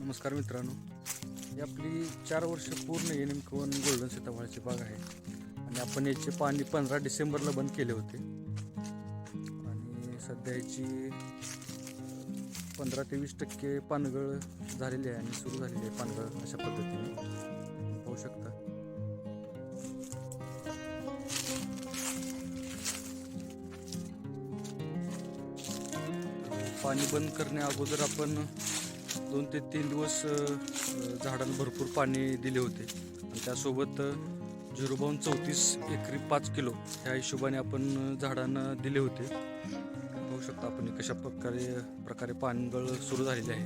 नमस्कार मित्रांनो. ही आपली चार वर्ष पूर्ण एन एम गोल्डन सीताफळाची बाग आहे. आणि आपण याचे पाणी पंधरा डिसेंबरला बंद केले होते. आणि सध्या याची पंधरा ते वीस टक्के पानगळ झालेली आहे आणि सुरू झालेली आहे पानगळ अशा पद्धतीने. पाहू शकता. पाणी बंद करण्या अगोदर आपण दोन ते तीन दिवस झाडांना भरपूर पाणी दिले होते. आणि त्यासोबत झिरो बावन चौतीस एकरी पाच किलो ह्या हिशोबाने आपण झाडांना दिले होते. पाहू शकता आपण कशा प्रकारे प्रकारे पानगळ सुरू झालेली आहे.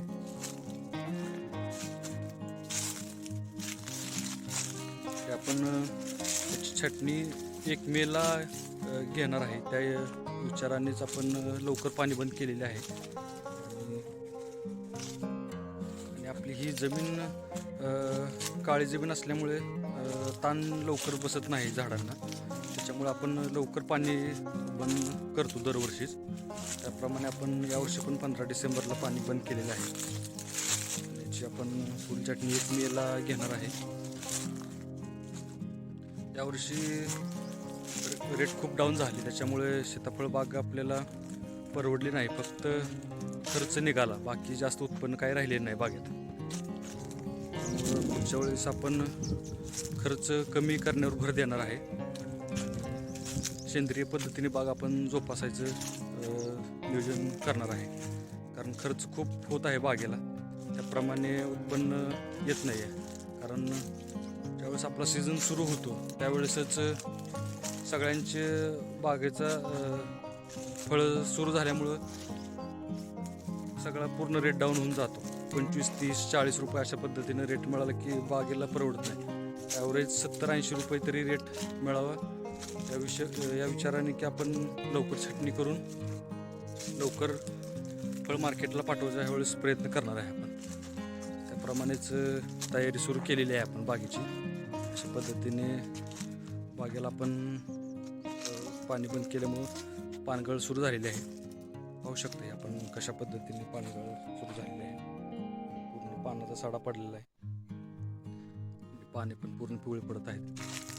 ते आपण त्याची छटणी एक मेला घेणार आहे. त्या विचारानेच आपण लवकर पाणी बंद केलेले आहे. ही जमीन अ, काळी जमीन असल्यामुळे अ, ताण लवकर बसत नाही झाडांना. त्याच्यामुळे आपण लवकर पाणी बंद करतो दरवर्षीच. त्याप्रमाणे आपण यावर्षी पण पंधरा डिसेंबरला पाणी बंद केलेलं आहे. आणि याची आपण फुलचटणी एक मेला घेणार आहे. यावर्षी रे- रेट खूप डाऊन झाली. त्याच्यामुळे सीताफळ बाग आपल्याला परवडली नाही. फक्त खर्च निघाला. बाकी जास्त उत्पन्न काही राहिले नाही बागेत. पुढच्या वेळेस आपण खर्च कमी करण्यावर भर देणार आहे. सेंद्रिय पद्धतीने बाग आपण जोपासायचं नियोजन करणार आहे. कारण खर्च खूप होत आहे बागेला. त्याप्रमाणे उत्पन्न येत नाही आहे कारण ज्यावेळेस आपला सीझन सुरू होतो त्यावेळेसच सगळ्यांचे बागेचा फळं सुरू झाल्यामुळं सगळा पूर्ण रेट डाऊन होऊन जातो. पंचवीस तीस चाळीस रुपये अशा पद्धतीने रेट मिळाला की बागेला परवडत नाही. ॲव्हरेज सत्तर ऐंशी रुपये तरी रेट मिळावा. या विषय या विचाराने की आपण लवकर छटणी करून लवकर फळ मार्केटला पाठवायचा ह्यावेळेस प्रयत्न करणार आहे आपण. त्याप्रमाणेच तयारी सुरू केलेली आहे आपण बागेची. अशा पद्धतीने बागेला आपण पाणी बंद केल्यामुळं पानगळ सुरू झालेली आहे. पाहू शकते आपण कशा पद्धतीने पानगळ सुरू झालेली आहे. पूर्ण साडा पडलेला आहे. पाने पण पूर्ण पिवळे पडत आहेत.